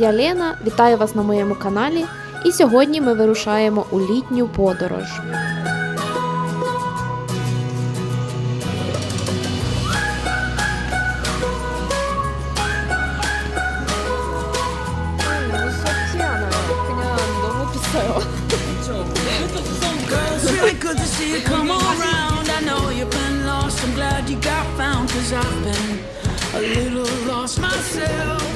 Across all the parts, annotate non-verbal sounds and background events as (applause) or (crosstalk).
Я Лена, вітаю вас на моєму каналі. І сьогодні ми вирушаємо у літню подорож. I've been a little lost myself.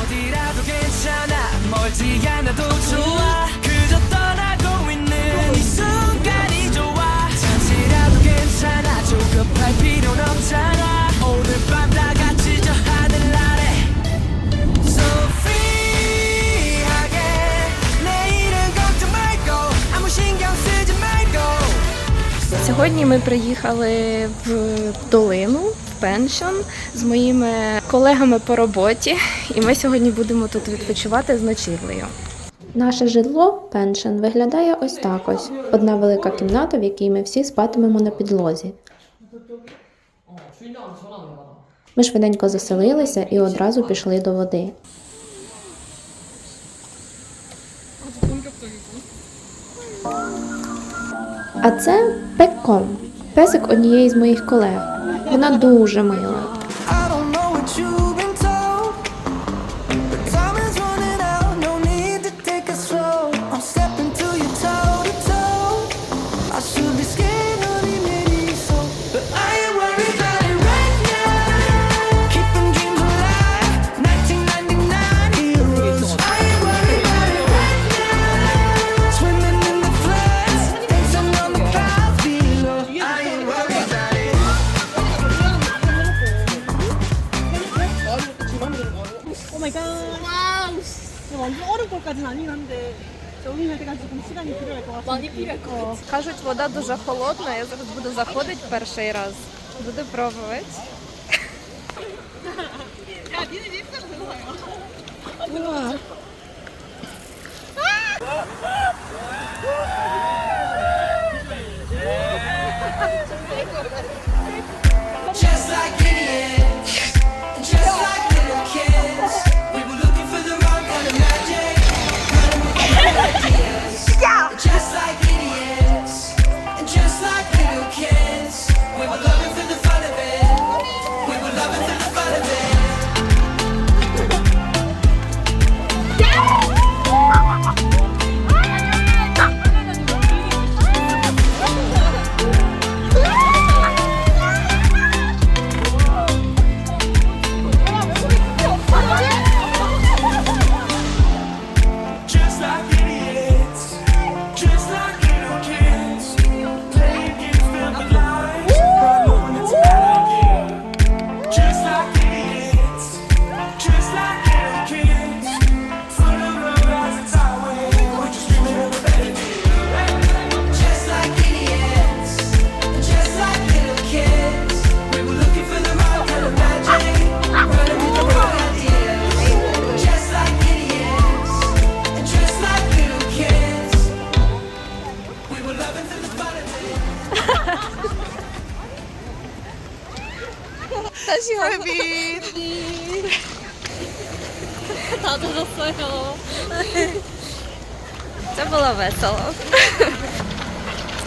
어디라도 괜찮아 멀지 않아도 좋아 Сьогодні ми приїхали в долину, в пеншн з моїми колегами по роботі, і ми сьогодні будемо тут відпочивати з ночівлею. Наше житло пеншен виглядає ось так ось. Одна велика кімната, в якій ми всі спатимемо на підлозі. Ми швиденько заселилися і одразу пішли до води. А це Пекком, песик однієї з моїх колег. Вона дуже мила. 완전 얼음골까지는 아니긴 한데 적응할 때까지 조금 시간이 필요할 것 같아. 많이 필요할 것 같아. Кажуть, вода дуже холодна, я зараз буду заходити перший раз. Буду пробувати. Just like згадала свою голову. Це було весело.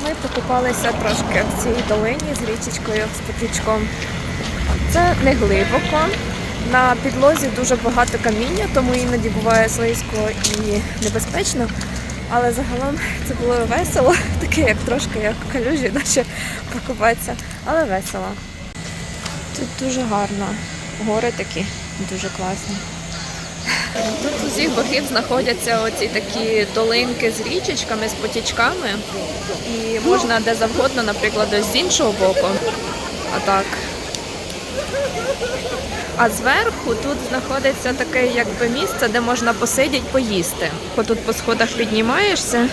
Ми покупалися трошки в цій долині з річечкою, з потічком. Це не глибоко. На підлозі дуже багато каміння, тому іноді буває слизько і небезпечно. Але загалом це було весело, (laughs) таке як трошки як калюжі, наші покупатися, але весело. Тут дуже гарно. Гори такі, дуже класні. Тут з усіх боків знаходяться оці такі долинки з річечками, з потічками. І можна де завгодно, наприклад, ось з іншого боку. А так. А зверху тут знаходиться таке якби місце, де можна посидіти, поїсти. Бо тут по сходах піднімаєшся,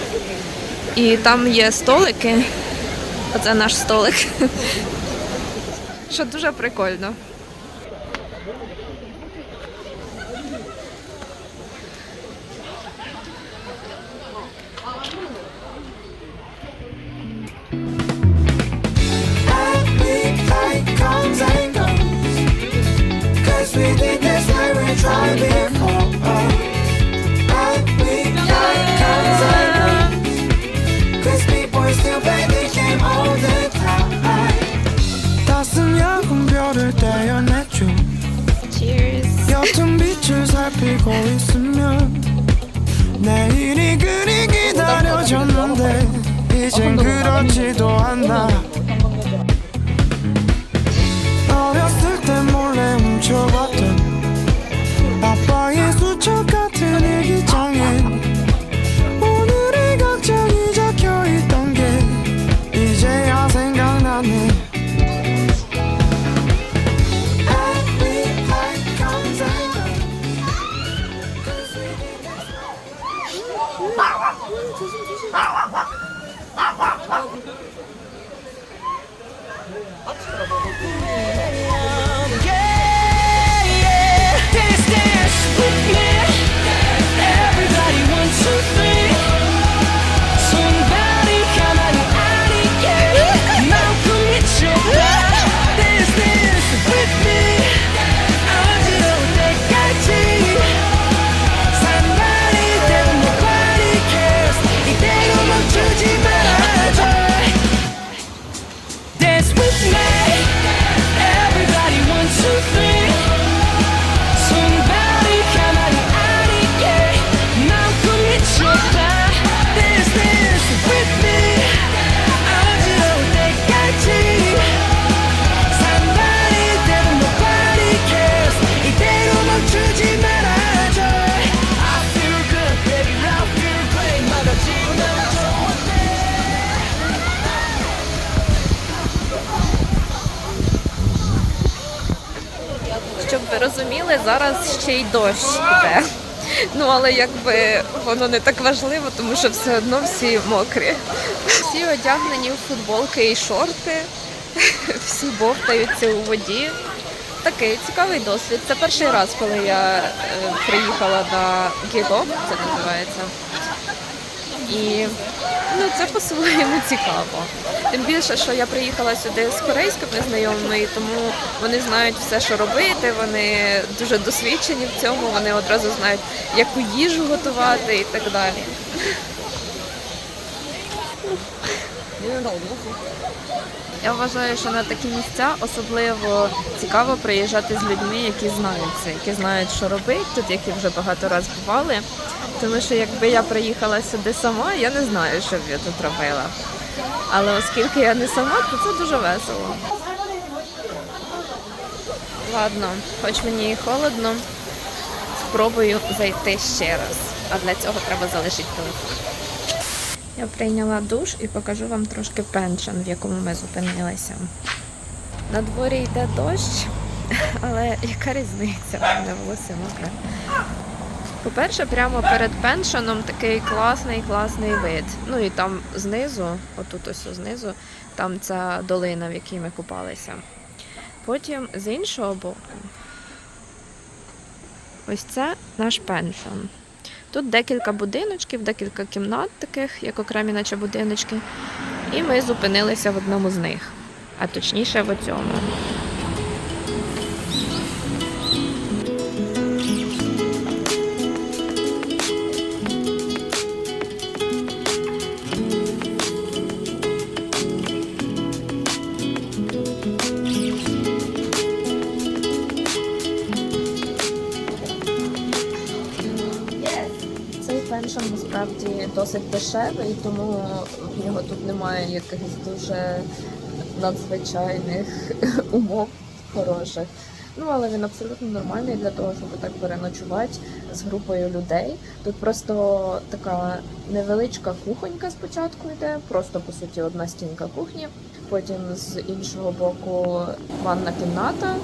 і там є столики. Оце наш столик. Що дуже прикольно. sweeter than every driving home. I'll be like Kansan. Crispy boys still play the game all the time. 따스냐 공별을 떼어내줘. Cheers. 옅은 빛을 살피고 있으면 내일이 그리 기다려졌는데 이젠 그렇지도 않아. 어렸을 때 몰래 your body розуміли, зараз ще й дощ іде. Ну але якби воно не так важливо, тому що все одно всі мокрі. Всі одягнені в футболки і шорти, всі бовтаються у воді. Такий цікавий досвід. Це перший раз, коли я е, приїхала на Гіго, це називається. І ну, це по-своєму цікаво. Тим більше, що я приїхала сюди з корейськими знайомими, і тому вони знають все, що робити, вони дуже досвідчені в цьому, вони одразу знають, яку їжу готувати і так далі. Я вважаю, що на такі місця особливо цікаво приїжджати з людьми, які знають це, які знають, що робити тут, які вже багато разів бували. Тому що якби я приїхала сюди сама, я не знаю, що б я тут робила. Але оскільки я не сама, то це дуже весело. Ладно, хоч мені і холодно, спробую зайти ще раз. А для цього треба залишити телефон. Я прийняла душ і покажу вам трошки пеншен, в якому ми зупинилися. На дворі йде дощ, (laughs) але яка різниця? У мене волосся мокре. По-перше, прямо перед пеншеном такий класний, класний вид. Ну і там знизу, отут ось знизу, там ця долина, в якій ми купалися. Потім з іншого боку, ось це наш пеншон. Тут декілька будиночків, декілька кімнат таких, як окремі наче будиночки. І ми зупинилися в одному з них, а точніше в цьому. Насправді досить дешевий, тому в нього тут немає якихось дуже надзвичайних (laughs) умов хороших. Ну, але він абсолютно нормальний для того, щоб так переночувати з групою людей. Тут просто така невеличка кухонька спочатку йде, просто по суті одна стінка кухні. Потім з іншого боку ванна кімната,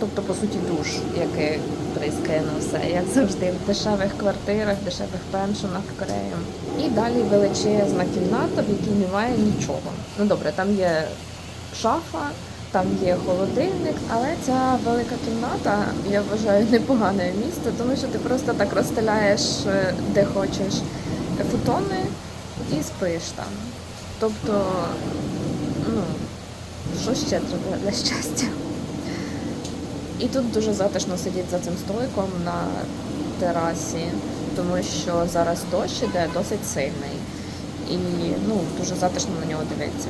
тобто по суті душ, який бризкає на все, як завжди в дешевих квартирах, дешевих пеншонах в Кореї. І далі величезна кімната, в якій немає нічого. Ну добре, там є шафа, там є холодильник, але ця велика кімната, я вважаю, непогане місце, тому що ти просто так розстеляєш е, де хочеш футони і спиш там. Тобто, ну, що ще треба для щастя? І тут дуже затишно сидіти за цим столиком на терасі, тому що зараз дощ іде досить сильний. І ну, дуже затишно на нього дивитися.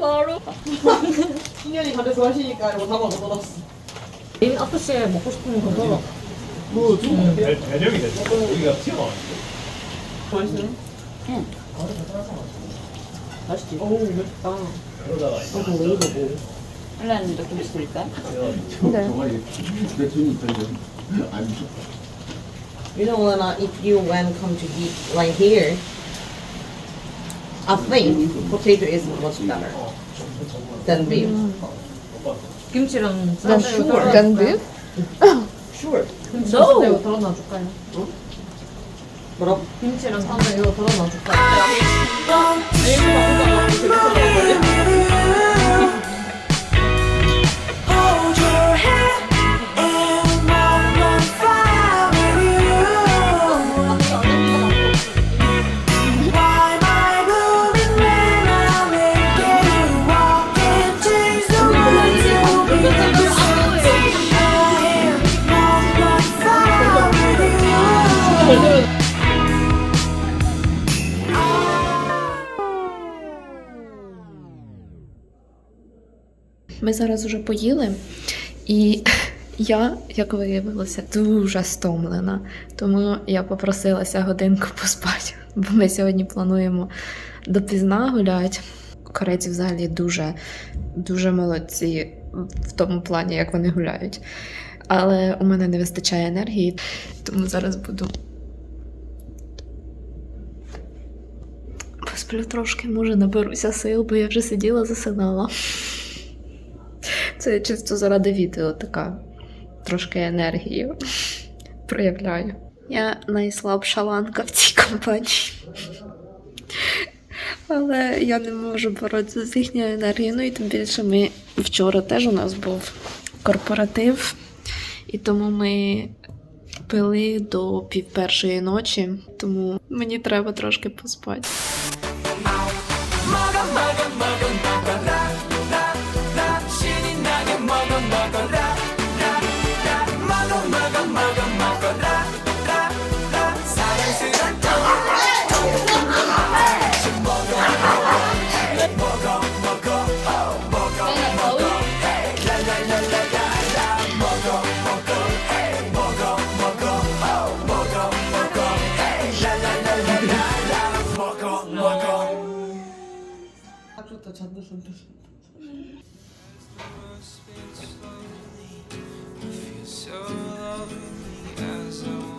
바로 신현이 반대서 하시니까 이거 담아 넣어놨어. 개인 아프시에 먹고 싶은 거 먹어. 뭐 좀. 음. 배- 배력이 됐어. 어, 어. 고기가 튀어나와. 맛있어? 응. 맛있지? 어우 맛있다. 아. 그러다가 이제 어, 왜 네. 이러고. You know, Lena, if you when come to eat like here, I think potato is much better. Than beef. 김치랑 쌀 Than beef? Sure. 김치 no. 이거 덜어 놔줄까요? 뭐라고? 김치랑 쌀 이거 덜어 놔줄까요? Ми зараз уже поїли, і (laughs) я, як виявилося, дуже стомлена. Тому я попросилася годинку поспати, бо ми сьогодні плануємо допізна гуляти. Корейці взагалі дуже, дуже молодці в тому плані, як вони гуляють. Але у мене не вистачає енергії, тому зараз буду. Посплю трошки, може, наберуся сил, бо я вже сиділа, засинала. Це чисто заради відео така трошки енергії проявляю. Я найслабша ланка в цій компанії. Але я не можу боротися з їхньою енергією. Ну і тим більше ми вчора теж у нас був корпоратив, і тому ми пили до пів першої ночі, тому мені треба трошки поспати. So lonely as I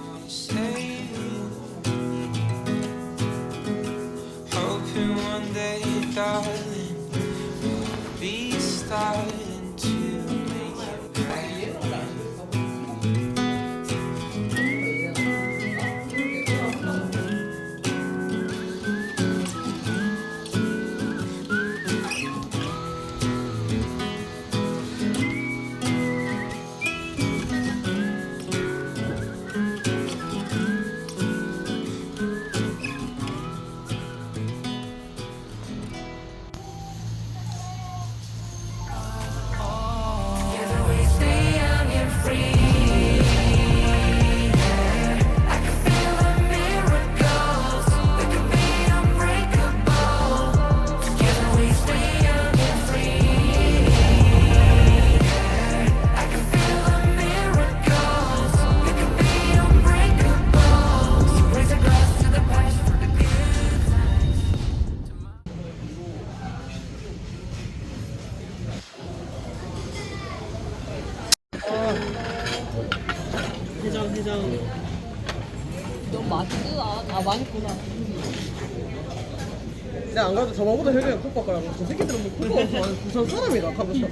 이거 부산 사람이다 가보자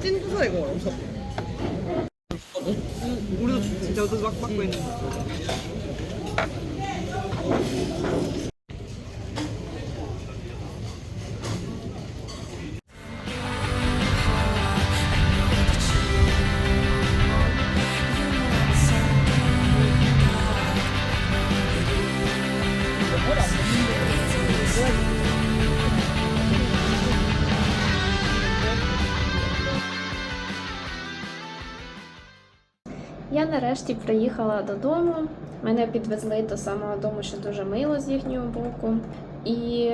찐 부산 이거 엄청 우리도 진짜 도 막고 있는 거 нарешті приїхала додому. Мене підвезли до самого дому, що дуже мило з їхнього боку. І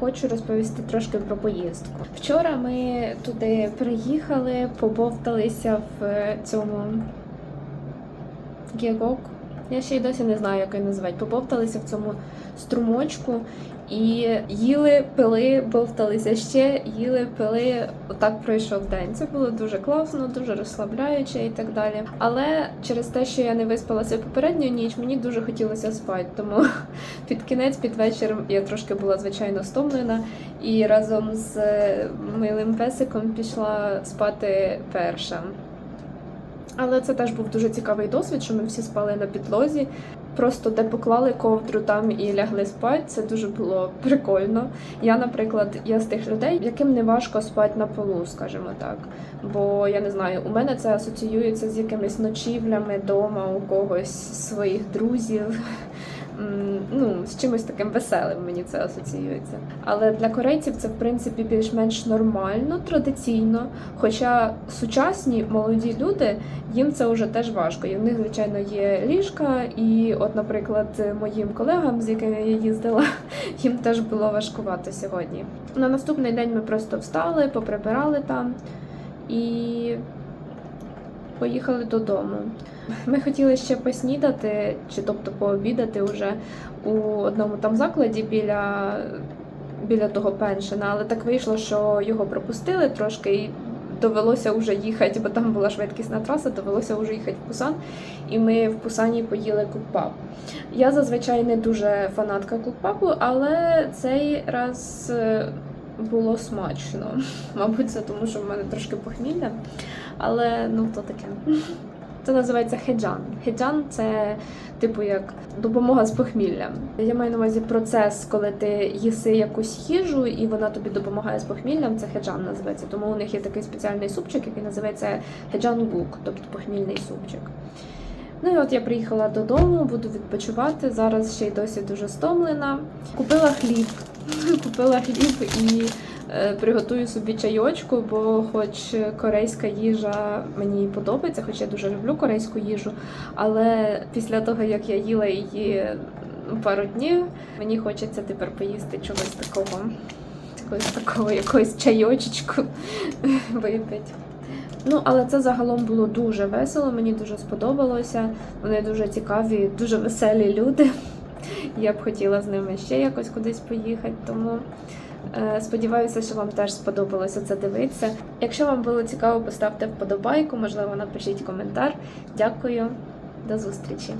хочу розповісти трошки про поїздку. Вчора ми туди приїхали, побовталися в цьому Гєгок. Я ще й досі не знаю, як її називають. Побовталися в цьому струмочку і їли, пили, бовталися ще, їли, пили. Отак пройшов день. Це було дуже класно, дуже розслабляюче і так далі. Але через те, що я не виспалася попередню ніч, мені дуже хотілося спати. Тому (laughs) під кінець, під вечір я трошки була звичайно стомлена і разом з е, милим песиком пішла спати перша. Але це теж був дуже цікавий досвід, що ми всі спали на підлозі. Просто де поклали ковдру там і лягли спати. Це дуже було прикольно. Я, наприклад, я з тих людей, яким не важко спати на полу, скажімо так. Бо я не знаю, у мене це асоціюється з якимись ночівлями вдома у когось своїх друзів. Ну, з чимось таким веселим мені це асоціюється. Але для корейців це в принципі більш-менш нормально, традиційно. Хоча сучасні молоді люди їм це вже теж важко. І в них, звичайно, є ліжка. І, от, наприклад, моїм колегам, з якими я їздила, (laughs) їм теж було важкувато сьогодні. На наступний день ми просто встали, поприбирали там і поїхали додому. Ми хотіли ще поснідати, чи тобто пообідати вже у одному там закладі біля, біля того пеншена, але так вийшло, що його пропустили трошки і довелося вже їхати, бо там була швидкісна траса, довелося вже їхати в Пусан. І ми в Пусані поїли кукпап. Я зазвичай не дуже фанатка кукпапу, але цей раз е, було смачно. (laughs) Мабуть, це тому, що в мене трошки похмілля. Але ну то таке. (laughs) Це називається хеджан. Хеджан це типу як допомога з похміллям. Я маю на увазі процес, коли ти їси якусь їжу і вона тобі допомагає з похміллям. Це хеджан називається. Тому у них є такий спеціальний супчик, який називається хеджан гук, тобто похмільний супчик. Ну і от я приїхала додому, буду відпочивати. Зараз ще й досі дуже стомлена. Купила хліб. (laughs) Купила хліб і е, приготую собі чайочку, бо хоч корейська їжа мені подобається, хоч я дуже люблю корейську їжу. Але після того, як я їла її пару днів, мені хочеться тепер поїсти чогось такого. Такого якогось чайочечку (laughs) випити. Ну, але це загалом було дуже весело, мені дуже сподобалося. Вони дуже цікаві, дуже веселі люди. (laughs) Я б хотіла з ними ще якось кудись поїхати, тому е, сподіваюся, що вам теж сподобалося це дивитися. Якщо вам було цікаво, поставте вподобайку, можливо, напишіть коментар. Дякую, до зустрічі!